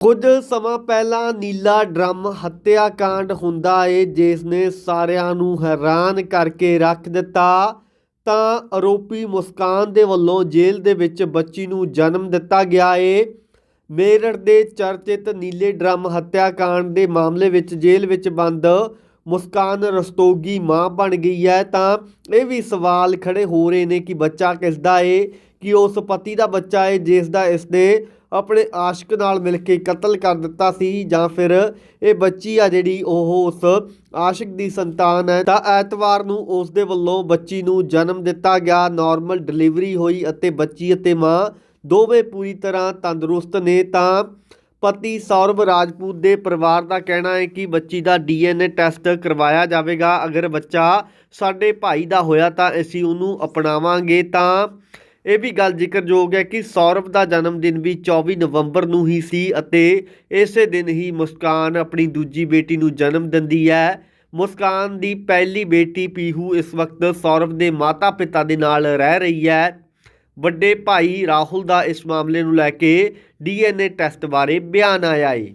ਕੁਝ ਸਮਾਂ ਪਹਿਲਾਂ ਨੀਲਾ ਡਰਮ ਹੱਤਿਆ ਕਾਂਡ ਹੁੰਦਾ ਏ, ਜਿਸ ਨੇ ਸਾਰਿਆਂ ਨੂੰ ਹੈਰਾਨ ਕਰਕੇ ਰੱਖ ਦਿੱਤਾ। ਤਾਂ ਆਰੋਪੀ ਮੁਸਕਾਨ ਦੇ ਵੱਲੋਂ ਜੇਲ੍ਹ ਦੇ ਵਿੱਚ ਬੱਚੀ ਨੂੰ ਜਨਮ ਦਿੱਤਾ ਗਿਆ ਏ। ਮੇਰਠ ਦੇ ਚਰਚਿਤ ਨੀਲੇ ਡਰਮ ਹੱਤਿਆ ਕਾਂਡ ਦੇ ਮਾਮਲੇ ਵਿੱਚ ਜੇਲ੍ਹ ਵਿੱਚ ਬੰਦ ਮੁਸਕਾਨ ਰਸਤੋਗੀ ਮਾਂ ਬਣ ਗਈ ਹੈ। ਤਾਂ ਇਹ ਵੀ ਸਵਾਲ ਖੜੇ ਹੋ ਰਹੇ ਨੇ ਕਿ ਬੱਚਾ ਕਿਸ ਦਾ ਏ? ਕਿ ਉਸ ਪਤੀ ਦਾ ਬੱਚਾ ਏ ਜਿਸ ਦਾ ਇਸਨੇ ਆਪਣੇ ਆਸ਼ਿਕ ਨਾਲ ਮਿਲ ਕੇ ਕਤਲ ਕਰ ਦਿੱਤਾ ਸੀ ਜਾਂ ਫਿਰ ਇਹ ਬੱਚੀ ਆ ਜਿਹੜੀ ਉਹ ਉਸ ਆਸ਼ਿਕ ਦੀ ਸੰਤਾਨ ਹੈ, ਤਾਂ ਐਤਵਾਰ ਨੂੰ ਉਸ ਦੇ ਵੱਲੋਂ ਬੱਚੀ ਨੂੰ ਜਨਮ ਦਿੱਤਾ ਗਿਆ। ਨਾਰਮਲ ਡਿਲੀਵਰੀ ਹੋਈ ਅਤੇ ਬੱਚੀ ਅਤੇ ਮਾਂ ਦੋਵੇਂ ਪੂਰੀ ਤਰ੍ਹਾਂ ਤੰਦਰੁਸਤ ਨੇ। ਤਾਂ ਪਤੀ ਸੌਰਵ ਰਾਜਪੂਤ ਦੇ ਪਰਿਵਾਰ ਦਾ ਕਹਿਣਾ ਹੈ ਕਿ ਬੱਚੀ ਦਾ ਡੀਐਨਏ ਟੈਸਟ ਕਰਵਾਇਆ ਜਾਵੇਗਾ। ਅਗਰ ਬੱਚਾ ਸਾਡੇ ਭਾਈ ਦਾ ਹੋਇਆ ਤਾਂ ਅਸੀਂ ਉਹਨੂੰ ਅਪਣਾਵਾਂਗੇ। ਤਾਂ ਇਹ ਵੀ ਗੱਲ ਜ਼ਿਕਰਯੋਗ ਹੈ ਕਿ ਸੌਰਵ ਦਾ ਜਨਮ ਦਿਨ ਵੀ 24 ਨਵੰਬਰ ਨੂੰ ਹੀ ਸੀ ਅਤੇ ਇਸੇ ਦਿਨ ਹੀ ਮੁਸਕਾਨ ਆਪਣੀ ਦੂਜੀ ਬੇਟੀ ਨੂੰ ਜਨਮ ਦਿੰਦੀ ਹੈ। ਮੁਸਕਾਨ ਦੀ ਪਹਿਲੀ ਬੇਟੀ ਪੀਹੂ ਇਸ ਵਕਤ ਸੌਰਵ ਦੇ ਮਾਤਾ-ਪਿਤਾ ਦੇ ਨਾਲ ਰਹਿ ਰਹੀ ਹੈ। ਵੱਡੇ ਭਾਈ ਰਾਹੁਲ ਦਾ ਇਸ ਮਾਮਲੇ ਨੂੰ ਲੈ ਕੇ ਡੀਐਨਏ ਟੈਸਟ ਬਾਰੇ ਬਿਆਨ ਆਇਆ ਏ।